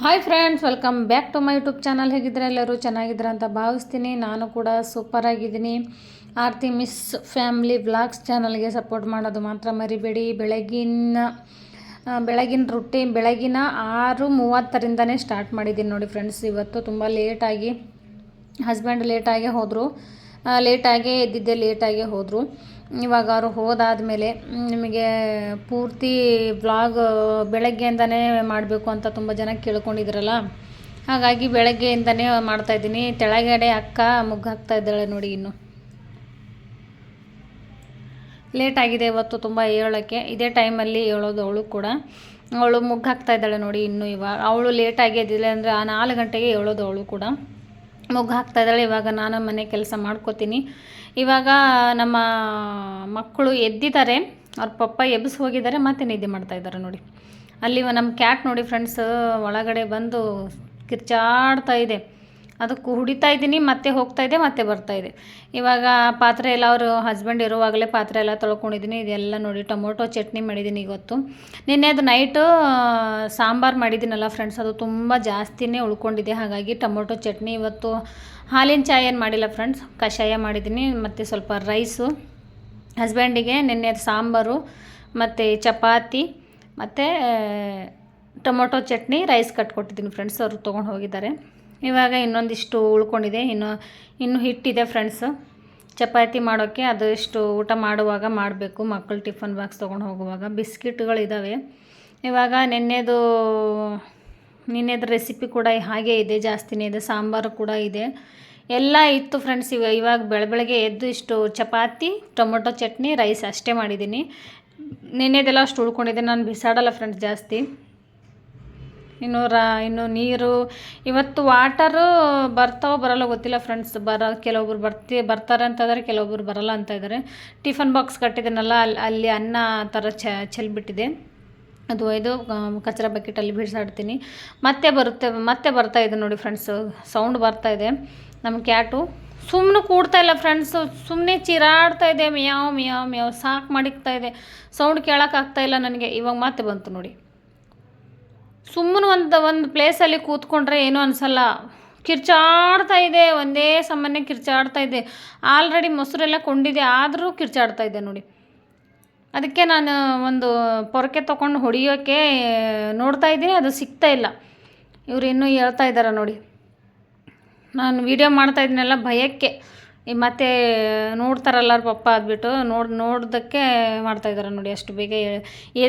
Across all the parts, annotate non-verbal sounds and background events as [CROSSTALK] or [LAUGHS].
Hi friends welcome back to my YouTube channel ಹೇಗಿದ್ರೆ ಎಲ್ಲರೂ? ಚೆನ್ನಾಗಿದ್ರೆ ಅಂತ ಭಾವಿಸ್ತೀನಿ. ನಾನು ಕೂಡ ಸೂಪರ್ ಆಗಿದ್ದೀನಿ. ಆರ್ತಿ ಮಿಸ್ ಫ್ಯಾಮ್ಲಿ ಬ್ಲಾಗ್ಸ್ ಚಾನಲ್ಗೆ ಸಪೋರ್ಟ್ ಮಾಡೋದು ಮಾತ್ರ ಮರಿಬೇಡಿ. ಬೆಳಗಿನ ಬೆಳಗಿನ ರೊಟ್ಟಿ ಬೆಳಗಿನ ಆರು ಮೂವತ್ತರಿಂದನೇ ಸ್ಟಾರ್ಟ್ ಮಾಡಿದ್ದೀನಿ ನೋಡಿ ಫ್ರೆಂಡ್ಸ್ ಇವತ್ತು ತುಂಬ ಲೇಟಾಗಿ ಹಸ್ಬೆಂಡ್ ಲೇಟಾಗೆ ಹೋದರು. ಲೇಟಾಗೇ ಇದ್ದಿದ್ದೆ ಲೇಟಾಗೆ ಹೋದರು. ಇವಾಗ ಅವರು ಹೋದಾದಮೇಲೆ ನಿಮಗೆ ಪೂರ್ತಿ ವ್ಲಾಗ್ ಬೆಳಗ್ಗೆಯಿಂದನೇ ಮಾಡಬೇಕು ಅಂತ ತುಂಬ ಜನ ಕೇಳ್ಕೊಂಡಿದ್ರಲ್ಲ? ಹಾಗಾಗಿ ಬೆಳಗ್ಗೆಯಿಂದನೇ ಮಾಡ್ತಾಯಿದ್ದೀನಿ ತೆಳಗಡೆ ಅಕ್ಕ ಮುಗ್ಗು ಹಾಕ್ತಾ ಇದ್ದಾಳೆ ನೋಡಿ ಇನ್ನು. ಲೇಟ್ ಆಗಿದೆ ಇವತ್ತು ತುಂಬ ಏಳೋಕ್ಕೆ. ಇದೇ ಟೈಮಲ್ಲಿ ಹೇಳೋದು ಅವಳು ಕೂಡ. ಅವಳು ಮುಗ್ಗು ಹಾಕ್ತಾ ಇದ್ದಾಳೆ ನೋಡಿ ಇನ್ನು ಇವಾಗ. ಅವಳು ಲೇಟಾಗಿ ಎದ್ದಿಲ್ಲ ಅಂದರೆ ಆ ನಾಲ್ಕು ಗಂಟೆಗೆ ಹೇಳೋದು ಅವಳು ಕೂಡ. ಮುಗ್ಗು ಹಾಕ್ತಾ ಇದ್ದಾಳೆ. ಇವಾಗ ನಾನು ಮನೆ ಕೆಲಸ ಮಾಡ್ಕೋತೀನಿ. ಇವಾಗ ನಮ್ಮ ಮಕ್ಕಳು ಎದ್ದಿದ್ದಾರೆ, ಅವ್ರ ಪಪ್ಪ ಎಬ್ಬಿಸಿ ಹೋಗಿದ್ದಾರೆ, ಮತ್ತೆ ನಿದ್ದೆ ಮಾಡ್ತಾ ಇದ್ದಾರೆ ನೋಡಿ. ಅಲ್ಲಿ ನಮ್ಮ ಕ್ಯಾಟ್ ನೋಡಿ ಫ್ರೆಂಡ್ಸ್ ಒಳಗಡೆ ಬಂದು ಕಿರ್ಚಾಡ್ತಾ ಇದೆ. ಅದಕ್ಕೆ ಹುಡಿತಾ ಇದ್ದೀನಿ, ಮತ್ತೆ ಹೋಗ್ತಾ ಇದೆ, ಮತ್ತೆ ಬರ್ತಾ ಇದೆ. ಇವಾಗ ಪಾತ್ರೆ ಎಲ್ಲ ಅವರು ಹಸ್ಬೆಂಡ್ ಇರುವಾಗಲೇ ಪಾತ್ರೆ ಎಲ್ಲ ತೊಳ್ಕೊಂಡಿದ್ದೀನಿ. ಇದೆಲ್ಲ ನೋಡಿ ಟೊಮೊಟೊ ಚಟ್ನಿ ಮಾಡಿದ್ದೀನಿ ಇವತ್ತು. ನಿನ್ನೆ ಅದು ನೈಟು ಸಾಂಬಾರು ಮಾಡಿದ್ದೀನಲ್ಲ ಫ್ರೆಂಡ್ಸ್ ಅದು ತುಂಬ ಜಾಸ್ತಿನೇ ಉಳ್ಕೊಂಡಿದೆ. ಹಾಗಾಗಿ ಟೊಮೊಟೊ ಚಟ್ನಿ ಇವತ್ತು ಹಾಲಿನ ಚಾಯ್ ಏನು ಮಾಡಿಲ್ಲ ಫ್ರೆಂಡ್ಸ್ ಕಷಾಯ ಮಾಡಿದ್ದೀನಿ, ಮತ್ತು ಸ್ವಲ್ಪ ರೈಸು ಹಸ್ಬೆಂಡಿಗೆ ನಿನ್ನೆ ಸಾಂಬಾರು, ಮತ್ತು ಚಪಾತಿ, ಮತ್ತು ಟೊಮೊಟೊ ಚಟ್ನಿ ರೈಸ್ ಕಟ್ಕೊಟ್ಟಿದ್ದೀನಿ ಫ್ರೆಂಡ್ಸ್ ಅವರು ತೊಗೊಂಡು ಹೋಗಿದ್ದಾರೆ. ಇವಾಗ ಇನ್ನೊಂದಿಷ್ಟು ಉಳ್ಕೊಂಡಿದೆ. ಇನ್ನು ಇನ್ನು ಹಿಟ್ಟಿದೆ ಫ್ರೆಂಡ್ಸ್ ಚಪಾತಿ ಮಾಡೋಕ್ಕೆ ಅದು ಇಷ್ಟು ಊಟ ಮಾಡುವಾಗ ಮಾಡಬೇಕು, ಮಕ್ಕಳು ಟಿಫನ್ ಬಾಕ್ಸ್ ತೊಗೊಂಡು ಹೋಗುವಾಗ. ಬಿಸ್ಕಿಟ್ಗಳಿದ್ದಾವೆ ಇವಾಗ ನಿನ್ನೆದು ನಿನ್ನೆದು ರೆಸಿಪಿ ಕೂಡ ಹಾಗೆ ಇದೆ ಜಾಸ್ತಿನೇ ಇದೆ, ಸಾಂಬಾರು ಕೂಡ ಇದೆ. ಎಲ್ಲ ಇತ್ತು ಫ್ರೆಂಡ್ಸ್ ಇವ ಇವಾಗ ಬೆಳ ಬೆಳಗ್ಗೆ ಎದ್ದು ಇಷ್ಟು ಚಪಾತಿ, ಟೊಮೊಟೊ ಚಟ್ನಿ, ರೈಸ್ ಅಷ್ಟೇ ಮಾಡಿದ್ದೀನಿ. ನಿನ್ನೆದೆಲ್ಲ ಅಷ್ಟು ಉಳ್ಕೊಂಡಿದ್ದೆ ನಾನು ಬಿಸಾಡಲ್ಲ ಫ್ರೆಂಡ್ಸ್ ಜಾಸ್ತಿ. ಇನ್ನು ರಾ ಇನ್ನು ನೀರು, ಇವತ್ತು ವಾಟರು ಬರ್ತಾವೋ ಬರಲ್ಲ ಗೊತ್ತಿಲ್ಲ ಫ್ರೆಂಡ್ಸ್ ಬರ ಕೆಲವೊಬ್ರು ಬರ್ತಿ ಬರ್ತಾರೆ ಅಂತಂದರೆ ಕೆಲವೊಬ್ರು ಬರಲ್ಲ ಅಂತ ಇದ್ದಾರೆ ಟಿಫನ್ ಬಾಕ್ಸ್ ಕಟ್ಟಿದ್ದೀನಲ್ಲ ಅಲ್ಲಿ ಅಲ್ಲಿ ಅನ್ನ ಥರ ಚೆಲ್ಬಿಟ್ಟಿದೆ. ಅದು ಒಯ್ದು ಕಚರ ಬಕೆಟಲ್ಲಿ ಬಿಡಿಸಾಡ್ತೀನಿ ಮತ್ತೆ ಬರುತ್ತೆ, ಮತ್ತೆ ಬರ್ತಾ ಇದೆ ನೋಡಿ ಫ್ರೆಂಡ್ಸ್ ಸೌಂಡ್ ಬರ್ತಾ ಇದೆ. ನಮ್ಮ ಕ್ಯಾಟು ಸುಮ್ಮನೆ ಕೂಡ್ತಾ ಇಲ್ಲ ಫ್ರೆಂಡ್ಸು ಸುಮ್ಮನೆ ಚಿರಾಡ್ತಾ ಇದೆ, ಮಿಯಾವ್ ಮಿಯಾವ್ ಮಿಯಾವ್, ಸಾಕು ಮಾಡಿಕ್ತಾ ಇದೆ. ಸೌಂಡ್ ಕೇಳೋಕ್ಕಾಗ್ತಾ ಇಲ್ಲ ನನಗೆ, ಇವಾಗ ಮತ್ತೆ ಬಂತು ನೋಡಿ. ಸುಮ್ಮನೆ ಒಂದು ಒಂದು ಪ್ಲೇಸಲ್ಲಿ ಕೂತ್ಕೊಂಡ್ರೆ ಏನೂ ಅನಿಸಲ್ಲ. ಕಿರ್ಚಾಡ್ತಾ ಇದೆ, ಒಂದೇ ಸಾಮಾನ್ಯ ಕಿರ್ಚಾಡ್ತಾ ಇದೆ. ಆಲ್ರೆಡಿ ಮೊಸರೆಲ್ಲ ಕೊಂಡಿದೆ, ಆದರೂ ಕಿರ್ಚಾಡ್ತಾ ಇದೆ ನೋಡಿ. ಅದಕ್ಕೆ ನಾನು ಒಂದು ಪೊರಕೆ ತೊಗೊಂಡು ಹೊಡಿಯೋಕ್ಕೆ ನೋಡ್ತಾ ಇದ್ದೀನಿ, ಅದು ಸಿಗ್ತಾ ಇಲ್ಲ. ಇವರು ಇನ್ನೂ ಹೇಳ್ತಾ ಇದ್ದಾರೆ ನೋಡಿ. ನಾನು ವೀಡಿಯೋ ಮಾಡ್ತಾ ಇದ್ದೀನಲ್ಲ ಭಯಕ್ಕೆ. ಮತ್ತೆ ನೋಡ್ತಾರಲ್ಲ ಪಪ್ಪ ಅದ್ಬಿಟ್ಟು, ನೋಡಿ, ನೋಡೋದಕ್ಕೆ ಮಾಡ್ತಾ ಇದ್ದಾರೆ ನೋಡಿ ಅಷ್ಟು ಬೇಗ.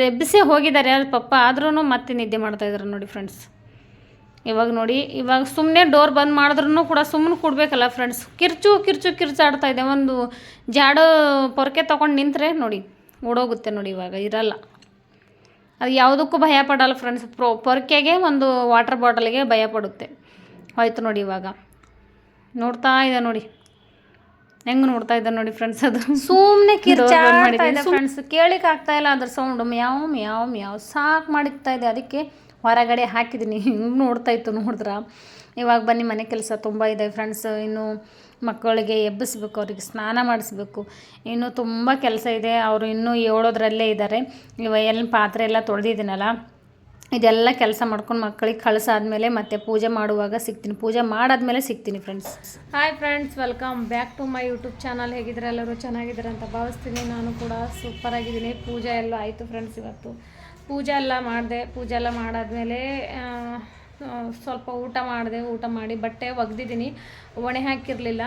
ಎಬ್ಬಿಸೇ ಹೋಗಿದ್ದಾರೆ ಅಲ್ಲಿ ಪಪ್ಪ ಆದ್ರೂ ಮತ್ತೆ ನಿದ್ದೆ ಮಾಡ್ತಾ ಇದ್ದಾರೆ ನೋಡಿ ಫ್ರೆಂಡ್ಸ್ ಇವಾಗ ನೋಡಿ, ಇವಾಗ ಸುಮ್ಮನೆ ಡೋರ್ ಬಂದ್ ಮಾಡಿದ್ರೂ ಕೂಡ ಸುಮ್ಮನೆ ಕೊಡಬೇಕಲ್ಲ ಫ್ರೆಂಡ್ಸ್ ಕಿರ್ಚು ಕಿರ್ಚು, ಕಿರ್ಚಾಡ್ತಾ ಇದೆ. ಒಂದು ಜಾಡೋ ಪೊರಕೆ ತೊಗೊಂಡು ನಿಂತರೆ ನೋಡಿ. ಓಡೋಗುತ್ತೆ ನೋಡಿ ಇವಾಗ ಇರಲ್ಲ. ಅದು ಯಾವುದಕ್ಕೂ ಭಯ ಪಡಲ್ಲ ಫ್ರೆಂಡ್ಸ್ ಪ್ರೊ ಪೊರ್ಕೆಗೆ ಒಂದು ವಾಟರ್ ಬಾಟಲ್ಗೆ ಭಯ ಪಡುತ್ತೆ. ಹೋಯ್ತು ನೋಡಿ ಇವಾಗ. ನೋಡ್ತಾ ಇದೆ ನೋಡಿ. ಹೆಂಗ್ ನೋಡ್ತಾ ಇದ್ದ ನೋಡಿ ಫ್ರೆಂಡ್ಸ್ ಅದು. ಸುಮ್ಮನೆ [LAUGHS] ಕಿರ್ಚಾಡ್ತಾ ಫ್ರೆಂಡ್ಸ್ ಕೇಳಿಕ್ ಆಗ್ತಾ ಇಲ್ಲ ಅದ್ರ ಸೌಂಡ್ ಮ್ಯಾವ್ ಮ್ಯಾವ್ ಮ್ಯಾವ್. ಸಾಕು ಮಾಡಿಕ್ತಾ ಇದೆ ಅದಕ್ಕೆ ಹೊರಗಡೆ ಹಾಕಿದ್ದೀನಿ. ಹಿಂಗೆ ನೋಡ್ತಾ ಇತ್ತು ನೋಡಿದ್ರ? ಇವಾಗ ಬನ್ನಿ ಮನೆ ಕೆಲಸ ತುಂಬ ಇದೆ ಫ್ರೆಂಡ್ಸ್ ಇನ್ನು ಮಕ್ಕಳಿಗೆ ಎಬ್ಬಿಸ್ಬೇಕು, ಅವ್ರಿಗೆ ಸ್ನಾನ ಮಾಡಿಸ್ಬೇಕು. ಇನ್ನೂ ತುಂಬ ಕೆಲಸ ಇದೆ. ಅವರು ಇನ್ನೂ ಏಳೋದ್ರಲ್ಲೇ ಇದ್ದಾರೆ. ಎಲ್ಲ ಪಾತ್ರೆ ಎಲ್ಲ ತೊಳೆದಿದ್ದೀನಲ್ಲ, ಇದೆಲ್ಲ ಕೆಲಸ ಮಾಡ್ಕೊಂಡು ಮಕ್ಕಳಿಗೆ ಕಳಿಸಾದ್ಮೇಲೆ ಮತ್ತೆ ಪೂಜೆ ಮಾಡುವಾಗ ಸಿಗ್ತೀನಿ. ಪೂಜೆ ಮಾಡಾದ್ಮೇಲೆ ಸಿಗ್ತೀನಿ friends hi friends welcome back to my YouTube channel ಹೇಗಿದ್ರೆ ಎಲ್ಲರೂ? ಚೆನ್ನಾಗಿದ್ದಾರೆ ಅಂತ ಭಾವಿಸ್ತೀನಿ. ನಾನು ಕೂಡ ಸೂಪರ್ ಆಗಿದ್ದೀನಿ. ಪೂಜೆ ಎಲ್ಲ ಆಯಿತು ಫ್ರೆಂಡ್ಸ್ ಇವತ್ತು. ಪೂಜೆ ಎಲ್ಲ ಮಾಡಿದೆ. ಪೂಜೆ ಎಲ್ಲ ಮಾಡಾದ್ಮೇಲೆ ಸ್ವಲ್ಪ ಊಟ ಮಾಡಿದೆ, ಊಟ ಮಾಡಿ ಬಟ್ಟೆ ಒಗೆದಿದ್ದೀನಿ. ಒಣೆ ಹಾಕಿರಲಿಲ್ಲ.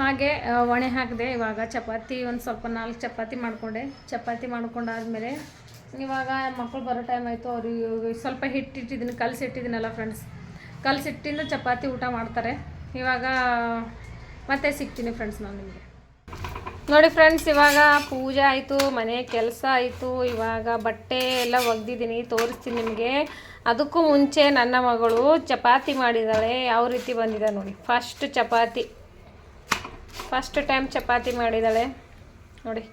ಹಾಗೆ ಒಣೆ ಹಾಕಿದೆ ಇವಾಗ ಚಪಾತಿ, ಒಂದು ಸ್ವಲ್ಪ ನಾಲ್ಕು ಚಪಾತಿ ಮಾಡಿಕೊಂಡೆ. ಚಪಾತಿ ಮಾಡ್ಕೊಂಡಾದ್ಮೇಲೆ ಇವಾಗ ಮಕ್ಕಳು ಬರೋ ಟೈಮ್ ಆಯಿತು, ಅವ್ರಿಗೆ ಸ್ವಲ್ಪ ಹಿಟ್ಟಿಟ್ಟಿದ್ದೀನಿ, ಕಲಸಿಟ್ಟಿದ್ದೀನಲ್ಲ ಫ್ರೆಂಡ್ಸ್ ಕಲಸಿಟ್ಟಿಂದ ಚಪಾತಿ ಊಟ ಮಾಡ್ತಾರೆ. ಇವಾಗ ಮತ್ತೆ ಸಿಗ್ತೀನಿ ಫ್ರೆಂಡ್ಸ್ ನಾನು ನಿಮಗೆ. ನೋಡಿ ಫ್ರೆಂಡ್ಸ್ ಇವಾಗ ಪೂಜೆ ಆಯಿತು, ಮನೆ ಕೆಲಸ ಆಯಿತು, ಇವಾಗ ಬಟ್ಟೆ ಎಲ್ಲ ಒಗ್ದಿದ್ದೀನಿ, ತೋರಿಸ್ತೀನಿ ನಿಮಗೆ. ಅದಕ್ಕೂ ಮುಂಚೆ ನನ್ನ ಮಗಳು ಚಪಾತಿ ಮಾಡಿದ್ದಾಳೆ ಯಾವ ರೀತಿ ಬಂದಿದೆ ನೋಡಿ. First chapati. First time chapati ಮಾಡಿದ್ದಾಳೆ ನೋಡಿ.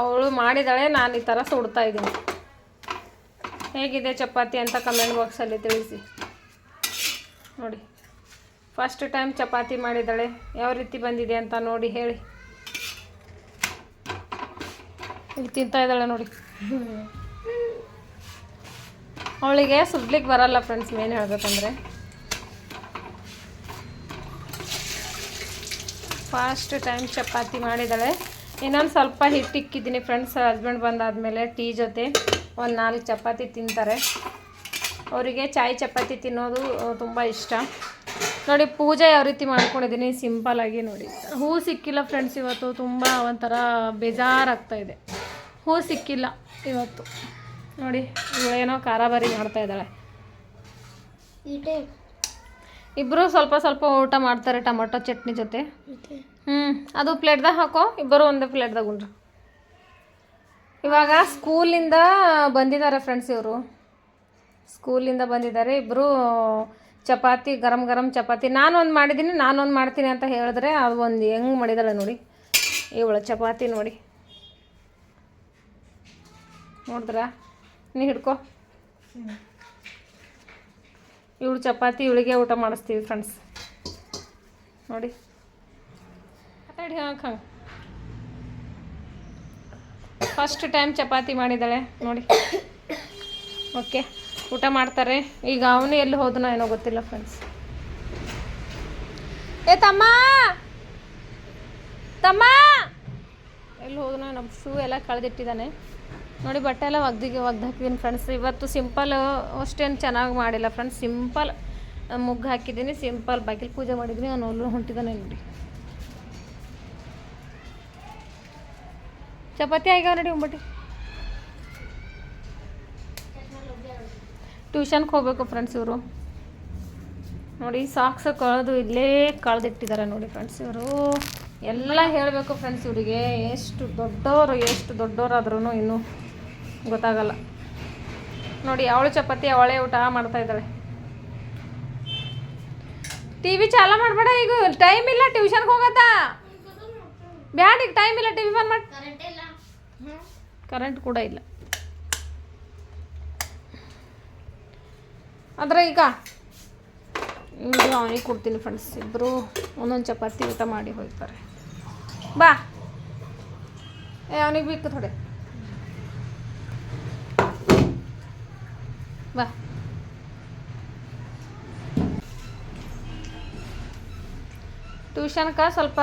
ಅವಳು ಮಾಡಿದ್ದಾಳೆ ನಾನು ಈ ಥರ ಸುಡ್ತಾ ಇದ್ದೀನಿ. ಹೇಗಿದೆ ಚಪಾತಿ ಅಂತ ಕಮೆಂಟ್ ಬಾಕ್ಸಲ್ಲಿ ತಿಳಿಸಿ. ನೋಡಿ. ಫಸ್ಟ್ ಟೈಮ್ ಚಪಾತಿ ಮಾಡಿದ್ದಾಳೆ ಯಾವ ರೀತಿ ಬಂದಿದೆ ಅಂತ ನೋಡಿ ಹೇಳಿ. ಇಲ್ಲಿ ತಿಂತಾ ಇದ್ದಾಳೆ ನೋಡಿ. ಅವಳಿಗೆ ಸುಡ್ಲಿಕ್ಕೆ ಬರಲ್ಲ ಫ್ರೆಂಡ್ಸ್ ಮೇನ್ ಹೇಳ್ಬೇಕಂದ್ರೆ. ಫಾಸ್ಟ್ ಟೈಮ್ ಚಪಾತಿ ಮಾಡಿದ್ದಾಳೆ. ಇನ್ನೊಂದು ಸ್ವಲ್ಪ ಹಿಟ್ಟು ಇಕ್ಕಿದ್ದೀನಿ ಫ್ರೆಂಡ್ಸ್ ಹಸ್ಬೆಂಡ್ ಬಂದಾದಮೇಲೆ ಟೀ ಜೊತೆ ಒಂದು ನಾಲ್ಕು ಚಪಾತಿ ತಿಂತಾರೆ. ಅವರಿಗೆ ಚಾಯ್ ಚಪಾತಿ ತಿನ್ನೋದು ತುಂಬ ಇಷ್ಟ. ನೋಡಿ, ಪೂಜೆ ಯಾವ ರೀತಿ ಮಾಡ್ಕೊಂಡಿದ್ದೀನಿ ಸಿಂಪಲಾಗಿ ನೋಡಿ. ಹೂ ಸಿಕ್ಕಿಲ್ಲ ಫ್ರೆಂಡ್ಸ್ ಇವತ್ತು ತುಂಬ ಒಂಥರ ಬೇಜಾರಾಗ್ತಾ ಇದೆ. ಹೂ ಸಿಕ್ಕಿಲ್ಲ ಇವತ್ತು. ನೋಡಿ ಇವಳೇನೋ ಖಾರಾಬಾರಿ ಮಾಡ್ತಾ ಇದ್ದಾಳೆ. ಇಬ್ಬರು ಸ್ವಲ್ಪ ಸ್ವಲ್ಪ ಊಟ ಮಾಡ್ತಾರೆ ಟೊಮೊಟೊ ಚಟ್ನಿ ಜೊತೆ. ಹ್ಞೂ ಅದು ಪ್ಲೇಟ್ದಾಗ ಹಾಕೋ ಇಬ್ಬರು ಒಂದೇ ಪ್ಲೇಟ್ದಾಗ ಉಂಡ್ರು ಇವಾಗ ಸ್ಕೂಲಿಂದ ಬಂದಿದ್ದಾರೆ ಫ್ರೆಂಡ್ಸ್ ಇವರು. ಸ್ಕೂಲಿಂದ ಬಂದಿದ್ದಾರೆ ಇಬ್ಬರು ಚಪಾತಿ ಗರಂ ಗರಂ ಚಪಾತಿ. ನಾನು ಒಂದು ಮಾಡಿದ್ದೀನಿ ನಾನು ಒಂದು ಮಾಡ್ತೀನಿ ಅಂತ ಹೇಳಿದ್ರೆ ಅದು ಒಂದು ಹೆಂಗೆ ಮಾಡಿದಾಳೆ ನೋಡಿ. ಇವಳು ಚಪಾತಿ ನೋಡಿ. ನೋಡಿದ್ರಾ? ನೀ ಹಿಡ್ಕೊ. ಇವಳು ಚಪಾತಿ, ಇವಳಿಗೆ ಊಟ ಮಾಡಿಸ್ತೀವಿ ಫ್ರೆಂಡ್ಸ್ ನೋಡಿ. ಮಾತಾಡಿ ಹಾಕ ಫಸ್ಟ್ ಟೈಮ್ ಚಪಾತಿ ಮಾಡಿದ್ದಾಳೆ. ನೋಡಿ. ಓಕೆ ಊಟ ಮಾಡ್ತಾರೆ. ಈಗ ಅವನು ಎಲ್ಲಿ ಹೋದನೋ ಏನೋ ಗೊತ್ತಿಲ್ಲ ಫ್ರೆಂಡ್ಸ್ ಏ ತಮ್ಮ! ತಮ್ಮ! ಎಲ್ಲಿ ಹೋದನೋ ನಮ್ಮ ಶೂ ಎಲ್ಲ ಕಳೆದಿಟ್ಟಿದ್ದಾನೆ. ನೋಡಿ, ಬಟ್ಟೆ ಎಲ್ಲ ಒಗ್ದಿಗೆ ಒಗ್ದು ಹಾಕಿದ್ದೀನಿ ಫ್ರೆಂಡ್ಸ್ ಇವತ್ತು ಸಿಂಪಲ್ ಅಷ್ಟೇನು ಚೆನ್ನಾಗಿ ಮಾಡಿಲ್ಲ ಫ್ರೆಂಡ್ಸ್ ಸಿಂಪಲ್ ಮುಗ್ಗು ಹಾಕಿದ್ದೀನಿ ಸಿಂಪಲ್ ಬಾಗಿಲು ಪೂಜೆ ಮಾಡಿದ್ದೀನಿ ಅವನು ಅಲ್ಲೂ ಹೊಂಟಿದ್ದಾನೆ ನೋಡಿ. ಚಪಾತಿ ಆಗ್ಯಾವ ನೋಡಿ ಒಂಬಟ್ಟಿ ಟ್ಯೂಷನ್ಗೆ ಹೋಗ್ಬೇಕು ಫ್ರೆಂಡ್ಸ್ ಇವರು. ನೋಡಿ ಸಾಕ್ಸ್ ಕಳೆದು ಇಲ್ಲೇ ಕಳೆದಿಟ್ಟಿದ್ದಾರೆ ನೋಡಿ ಫ್ರೆಂಡ್ಸ್ ಇವರು. ಎಲ್ಲ ಹೇಳಬೇಕು ಫ್ರೆಂಡ್ಸ್ ಇವರಿಗೆ. ಎಷ್ಟು ದೊಡ್ಡವರು, ಎಷ್ಟು ದೊಡ್ಡವರಾದ್ರೂ ಇನ್ನೂ. ಗೊತ್ತಾಗಲ್ಲ. ನೋಡಿ, ಅವಳು ಚಪಾತಿ, ಅವಳೇ ಊಟ ಮಾಡ್ತಾ ಇದ್ದಾಳೆ. ಟಿ ವಿ ಚಾಲ ಮಾಡಬೇಡ ಈಗ. ಟೈಮ್ ಇಲ್ಲ ಟ್ಯೂಷನ್ಗೆ ಹೋಗತ್ತ. ಬ್ಯಾಡ ಈಗ ಟೈಮ್ ಇಲ್ಲ ಟಿ ವಿ ಬಂದ್ ಮಾಡಿ ಕರೆಂಟ್ ಕೂಡ ಇಲ್ಲ. ಆದರೆ ಈಗ ಇದು ಅವನಿಗೆ ಕೊಡ್ತೀನಿ ಫ್ರೆಂಡ್ಸ್ ಇಬ್ಬರು ಒಂದೊಂದು ಚಪಾತಿ ಊಟ ಮಾಡಿ ಹೋಗ್ತಾರೆ. ಬಾ. ಏ, ಅವನಿಗೆ ಬೇಕು ಥೋಡೆ ಬಾ. ಟ್ಯೂಷನ್ಗೆ ಸ್ವಲ್ಪ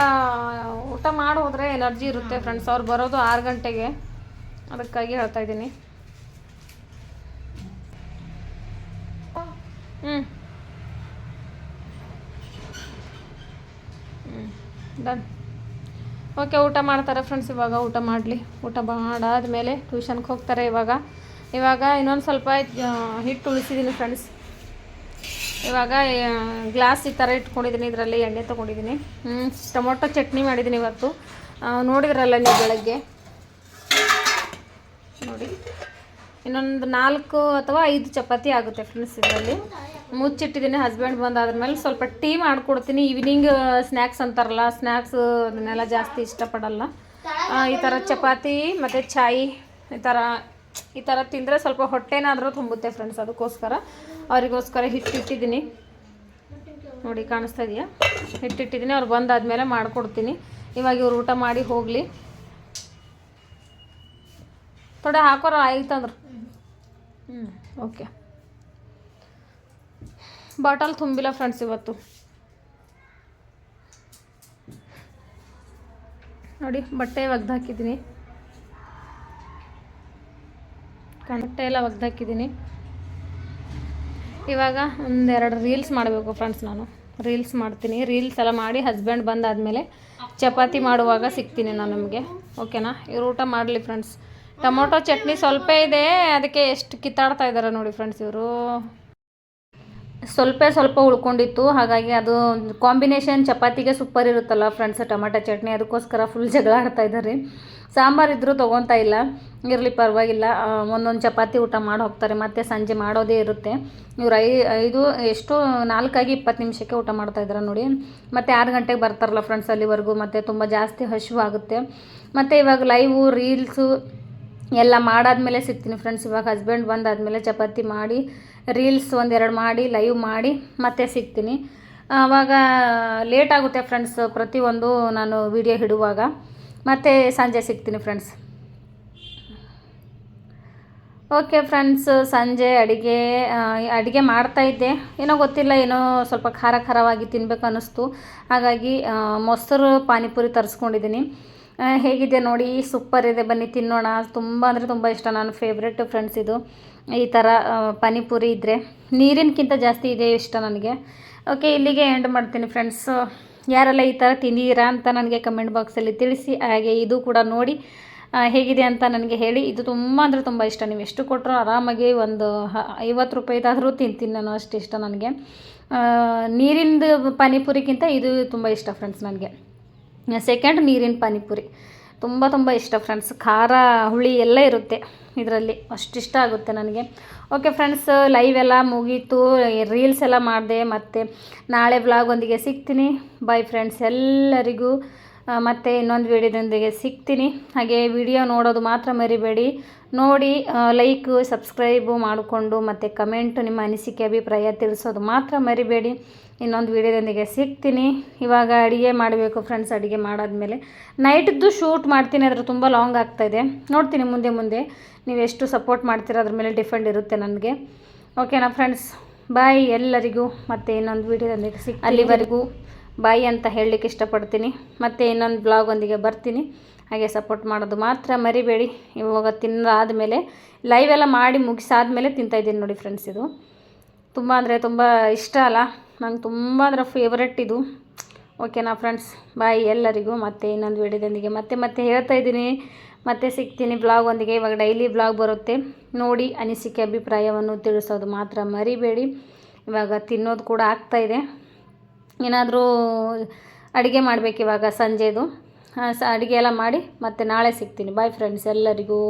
ಊಟ ಮಾಡಿ ಹೋದರೆ ಎನರ್ಜಿ ಇರುತ್ತೆ ಫ್ರೆಂಡ್ಸ್. ಅವ್ರು ಬರೋದು ಆರು ಗಂಟೆಗೆ. ಅದಕ್ಕಾಗಿ ಹೇಳ್ತಾ ಇದ್ದೀನಿ. ಹ್ಞೂ ಡನ್. ಓಕೆ ಊಟ ಮಾಡ್ತಾರೆ ಫ್ರೆಂಡ್ಸ್ ಇವಾಗ. ಊಟ ಮಾಡಲಿ. ಊಟ ಮಾಡಾದ ಮೇಲೆ ಟ್ಯೂಷನ್ಗೆ ಹೋಗ್ತಾರೆ ಇವಾಗ. ಇವಾಗ ಇನ್ನೊಂದು ಸ್ವಲ್ಪ ಹಿಟ್ಟು ಉಳಿಸಿದ್ದೀನಿ ಫ್ರೆಂಡ್ಸ್ ಇವಾಗ ಗ್ಲಾಸ್ ಈ ಥರ ಇಟ್ಕೊಂಡಿದ್ದೀನಿ ಇದರಲ್ಲಿ ಎಣ್ಣೆ ತೊಗೊಂಡಿದ್ದೀನಿ ಟೊಮೊಟೊ ಚಟ್ನಿ ಮಾಡಿದ್ದೀನಿ ಇವತ್ತು. ನೋಡಿದ್ರಲ್ಲ ನೀವು ಬೆಳಗ್ಗೆ? ನೋಡಿ. ಇನ್ನೊಂದು ನಾಲ್ಕು ಅಥವಾ ಐದು ಚಪಾತಿ ಆಗುತ್ತೆ ಫ್ರೆಂಡ್ಸ್ ಇದರಲ್ಲಿ. ಮುಚ್ಚಿಟ್ಟಿದ್ದೀನಿ ಹಸ್ಬೆಂಡ್ ಬಂದಾದ್ಮೇಲೆ ಸ್ವಲ್ಪ ಟೀ ಮಾಡಿಕೊಡ್ತೀನಿ. ಈವ್ನಿಂಗ್ ಸ್ನ್ಯಾಕ್ಸ್ ಅಂತಾರಲ್ಲ ಸ್ನ್ಯಾಕ್ಸ್ ಅದನ್ನೆಲ್ಲ ಜಾಸ್ತಿ ಇಷ್ಟಪಡಲ್ಲ. ಈ ಥರ ಚಪಾತಿ, ಮತ್ತು ಚಾಯಿ, ಈ ಥರ ಈ ಥರ ತಿಂದರೆ ಸ್ವಲ್ಪ ಹೊಟ್ಟೆನಾದರೂ ತುಂಬುತ್ತೆ ಫ್ರೆಂಡ್ಸ್ ಅದಕ್ಕೋಸ್ಕರ. ಅವರಿಗೋಸ್ಕರ ಹಿಟ್ಟಿಟ್ಟಿದ್ದೀನಿ. ನೋಡಿ, ಕಾಣಿಸ್ತಾ ಇದೆಯಾ? ಹಿಟ್ಟಿಟ್ಟಿದ್ದೀನಿ, ಅವ್ರು ಬಂದಾದ್ಮೇಲೆ ಮಾಡಿಕೊಡ್ತೀನಿ. ಇವಾಗ ಇವ್ರು ಊಟ ಮಾಡಿ ಹೋಗಲಿ. ಥೋಡೆ ಹಾಕೋರ ಆಯ್ತಂದ್ರೆ ಹ್ಞೂ ಓಕೆ. ಬಾಟಲ್ ತುಂಬಿಲ್ಲ ಫ್ರೆಂಡ್ಸ್ ಇವತ್ತು. ನೋಡಿ, ಬಟ್ಟೆ ಒಗ್ದು ಹಾಕಿದ್ದೀನಿ ಬಟ್ಟೆ ಎಲ್ಲ ಒಗ್ದಾಕಿದ್ದೀನಿ. ಇವಾಗ ಒಂದೆರಡು ರೀಲ್ಸ್ ಮಾಡಬೇಕು ಫ್ರೆಂಡ್ಸ್ ನಾನು. ರೀಲ್ಸ್ ಮಾಡ್ತೀನಿ. ರೀಲ್ಸ್ ಎಲ್ಲ ಮಾಡಿ ಹಸ್ಬೆಂಡ್ ಬಂದಾದಮೇಲೆ ಚಪಾತಿ ಮಾಡುವಾಗ ಸಿಗ್ತೀನಿ ನಾನು ನಿಮಗೆ. ಓಕೆನಾ ಇವ್ರು ಊಟ ಮಾಡಲಿ ಫ್ರೆಂಡ್ಸ್ ಟೊಮೊಟೊ ಚಟ್ನಿ ಸ್ವಲ್ಪ ಇದೆ. ಅದಕ್ಕೆ ಎಷ್ಟು ಕಿತ್ತಾಡ್ತಾ ಇದ್ದಾರೆ ನೋಡಿ ಫ್ರೆಂಡ್ಸ್ ಇವರು. ಸ್ವಲ್ಪ ಸ್ವಲ್ಪ ಉಳ್ಕೊಂಡಿತ್ತು. ಹಾಗಾಗಿ ಅದು ಕಾಂಬಿನೇಷನ್ ಚಪಾತಿಗೆ ಸೂಪರ್ ಇರುತ್ತಲ್ಲ ಫ್ರೆಂಡ್ಸ್ ಟೊಮೆಟೊ ಚಟ್ನಿ, ಅದಕ್ಕೋಸ್ಕರ ಫುಲ್ ಜಗಳ ಆಡ್ತಾ ಇದ್ದಾರೆ. ಸಾಂಬಾರು ಇದ್ದರೂ ತೊಗೊತಾ ಇಲ್ಲ. ಇರಲಿ ಪರವಾಗಿಲ್ಲ. ಒಂದೊಂದು ಚಪಾತಿ ಊಟ ಮಾಡಿ ಹೋಗ್ತಾರೆ. ಮತ್ತು ಸಂಜೆ ಮಾಡೋದೇ ಇರುತ್ತೆ. ಇವ್ರು ಐ, ಐದು, ಎಷ್ಟು, ನಾಲ್ಕಾಗಿ ಇಪ್ಪತ್ತು ನಿಮಿಷಕ್ಕೆ ಊಟ ಮಾಡ್ತಾ ಇದ್ದಾರೆ ನೋಡಿ. ಮತ್ತು ಆರು ಗಂಟೆಗೆ ಬರ್ತಾರಲ್ಲ ಫ್ರೆಂಡ್ಸ್ ಅಲ್ಲಿವರೆಗೂ. ಮತ್ತು ತುಂಬ ಜಾಸ್ತಿ ಹಶು ಆಗುತ್ತೆ. ಮತ್ತು ಇವಾಗ ಲೈವು ರೀಲ್ಸು ಎಲ್ಲ ಮಾಡಾದ್ಮೇಲೆ ಸಿಗ್ತೀನಿ ಫ್ರೆಂಡ್ಸ್ ಇವಾಗ ಹಸ್ಬೆಂಡ್ ಬಂದಾದಮೇಲೆ ಚಪಾತಿ ಮಾಡಿ ರೀಲ್ಸ್ ಒಂದೆರಡು ಮಾಡಿ ಲೈವ್ ಮಾಡಿ ಮತ್ತೆ ಸಿಗ್ತೀನಿ. ಆವಾಗ ಲೇಟ್ ಆಗುತ್ತೆ ಫ್ರೆಂಡ್ಸ್ ಪ್ರತಿಯೊಂದು ನಾನು ವಿಡಿಯೋ ಹಿಡುವಾಗ ಮತ್ತೆ ಸಂಜೆ ಸಿಗ್ತೀನಿ ಫ್ರೆಂಡ್ಸ್ ಓಕೆ ಫ್ರೆಂಡ್ಸ್ ಸಂಜೆ ಅಡುಗೆ ಅಡುಗೆ ಮಾಡ್ತಾಯಿದ್ದೆ ಏನೋ ಗೊತ್ತಿಲ್ಲ, ಏನೋ ಸ್ವಲ್ಪ ಖಾರ ಖಾರವಾಗಿ ತಿನ್ಬೇಕು ಅನ್ನಿಸ್ತು. ಹಾಗಾಗಿ ಮೊಸರು, ಪಾನಿಪುರಿ ತರಿಸ್ಕೊಂಡಿದ್ದೀನಿ. ಹೇಗಿದೆ ನೋಡಿ ಸೂಪರ್ ಇದೆ. ಬನ್ನಿ, ತಿನ್ನೋಣ. ತುಂಬ ಅಂದರೆ ತುಂಬ ಇಷ್ಟ. ನನ್ನ ಫೇವ್ರೆಟ್ ಫ್ರೆಂಡ್ಸ್ ಇದು. ಈ ಥರ ಪಾನಿಪುರಿ ಇದ್ದರೆ ನೀರಿನಕ್ಕಿಂತ ಜಾಸ್ತಿ ಇದೆ ಇಷ್ಟ ನನಗೆ. ಓಕೆ ಇಲ್ಲಿಗೆ ಎಂಡ್ ಮಾಡ್ತೀನಿ ಫ್ರೆಂಡ್ಸ್ ಯಾರೆಲ್ಲ ಈ ಥರ ತಿಂದಿದ್ದೀರಾ ಅಂತ ನನಗೆ ಕಮೆಂಟ್ ಬಾಕ್ಸಲ್ಲಿ ತಿಳಿಸಿ. ಹಾಗೆ ಇದು ಕೂಡ ನೋಡಿ ಹೇಗಿದೆ ಅಂತ ನನಗೆ ಹೇಳಿ. ಇದು ತುಂಬ ಅಂದರೆ ತುಂಬ ಇಷ್ಟ. ನೀವು ಎಷ್ಟು ಕೊಟ್ಟರು ಆರಾಮಾಗಿ ಒಂದು ಐವತ್ತು ರೂಪಾಯಿದಾದರೂ ತಿಂತೀನಿ ನಾನು. ಅಷ್ಟು ಇಷ್ಟ ನನಗೆ. ನೀರಿಂದು ಪಾನಿಪುರಿಗಿಂತ ಇದು ತುಂಬ ಇಷ್ಟ ಫ್ರೆಂಡ್ಸ್ ನನಗೆ. ಸೆಕೆಂಡ್ ನೀರಿನ ಪಾನಿಪುರಿ. ತುಂಬ ತುಂಬ ಇಷ್ಟ ಫ್ರೆಂಡ್ಸ್ ಖಾರ, ಹುಳಿ ಎಲ್ಲ ಇರುತ್ತೆ ಇದರಲ್ಲಿ. ಅಷ್ಟಿಷ್ಟ ಆಗುತ್ತೆ ನನಗೆ. ಓಕೆ ಫ್ರೆಂಡ್ಸ್ ಲೈವ್ ಎಲ್ಲ ಮುಗೀತು. ರೀಲ್ಸ್ ಎಲ್ಲ ಮಾಡಿದೆ. ಮತ್ತು ನಾಳೆ ವ್ಲಾಗೊಂದಿಗೆ ಸಿಗ್ತೀನಿ. ಬೈ ಫ್ರೆಂಡ್ಸ್ ಎಲ್ಲರಿಗೂ. ಮತ್ತು ಇನ್ನೊಂದು ವಿಡಿಯೋದೊಂದಿಗೆ ಸಿಗ್ತೀನಿ. ಹಾಗೆ ವಿಡಿಯೋ ನೋಡೋದು ಮಾತ್ರ ಮರಿಬೇಡಿ. ನೋಡಿ ಲೈಕ್ ಸಬ್ಸ್ಕ್ರೈಬು ಮಾಡಿಕೊಂಡು ಮತ್ತು ಕಮೆಂಟು ನಿಮ್ಮ ಅನಿಸಿಕೆ, ಅಭಿಪ್ರಾಯ ತಿಳಿಸೋದು ಮಾತ್ರ ಮರಿಬೇಡಿ. ಇನ್ನೊಂದು ವಿಡಿಯೋದೊಂದಿಗೆ ಸಿಗ್ತೀನಿ. ಇವಾಗ ಅಡುಗೆ ಮಾಡಬೇಕು ಫ್ರೆಂಡ್ಸ್ ಅಡುಗೆ ಮಾಡಾದಮೇಲೆ. ನೈಟ್ದು ಶೂಟ್ ಮಾಡ್ತೀನಿ, ಅದ್ರ ತುಂಬ ಲಾಂಗ್ ಆಗ್ತಾಯಿದೆ ನೋಡ್ತೀನಿ ಮುಂದೆ ಮುಂದೆ. ನೀವು ಎಷ್ಟು ಸಪೋರ್ಟ್ ಮಾಡ್ತೀರ, ಅದ್ರ ಮೇಲೆ ಡಿಫೆಂಡ್ ಇರುತ್ತೆ ನನಗೆ. ಓಕೆನಾ ಫ್ರೆಂಡ್ಸ್ ಬಾಯ್ ಎಲ್ಲರಿಗೂ. ಮತ್ತೆ ಇನ್ನೊಂದು ವಿಡಿಯೋದೊಂದಿಗೆ ಸಿಗ್ ಅಲ್ಲಿವರೆಗೂ ಬಾಯ್ ಅಂತ ಹೇಳಲಿಕ್ಕೆ ಇಷ್ಟಪಡ್ತೀನಿ. ಮತ್ತು ಇನ್ನೊಂದು ಬ್ಲಾಗ್ ಒಂದಿಗೆ ಬರ್ತೀನಿ. ಹಾಗೆ ಸಪೋರ್ಟ್ ಮಾಡೋದು ಮಾತ್ರ ಮರಿಬೇಡಿ. ಇವಾಗ ತಿಂದಾದಮೇಲೆ ಲೈವ್ ಎಲ್ಲ ಮಾಡಿ ಮುಗಿಸಾದ್ಮೇಲೆ ತಿಂತಾಯಿದ್ದೀನಿ ನೋಡಿ ಫ್ರೆಂಡ್ಸ್ ಇದು. ತುಂಬ ಅಂದರೆ ತುಂಬ ಇಷ್ಟ ಅಲ್ಲ. ನಂಗೆ ತುಂಬ ಅಂದರೆ ಫೇವ್ರೆಟ್ ಇದು. ಓಕೆನಾ ಫ್ರೆಂಡ್ಸ್ ಬಾಯ್ ಎಲ್ಲರಿಗೂ, ಮತ್ತೆ ಇನ್ನೊಂದು ವಿಡಿಯೋದೊಂದಿಗೆ ಮತ್ತೆ ಮತ್ತೆ ಹೇಳ್ತಾ ಇದ್ದೀನಿ. ಮತ್ತೆ ಸಿಗ್ತೀನಿ ಬ್ಲಾಗ್ ಒಂದಿಗೆ, ಇವಾಗ ಡೈಲಿ ಬ್ಲಾಗ್ ಬರುತ್ತೆ. ನೋಡಿ ಅನಿಸಿಕೆ, ಅಭಿಪ್ರಾಯವನ್ನು ತಿಳಿಸೋದು ಮಾತ್ರ ಮರಿಬೇಡಿ. ಇವಾಗ ತಿನ್ನೋದು ಕೂಡ ಆಗ್ತಾಯಿದೆ ಏನಾದರೂ ಅಡುಗೆ ಮಾಡಬೇಕು ಇವಾಗ ಸಂಜೆದು. ಅಡುಗೆ ಎಲ್ಲ ಮಾಡಿ ಮತ್ತೆ ನಾಳೆ ಸಿಗ್ತೀನಿ. ಬಾಯ್ ಫ್ರೆಂಡ್ಸ್ ಎಲ್ಲರಿಗೂ.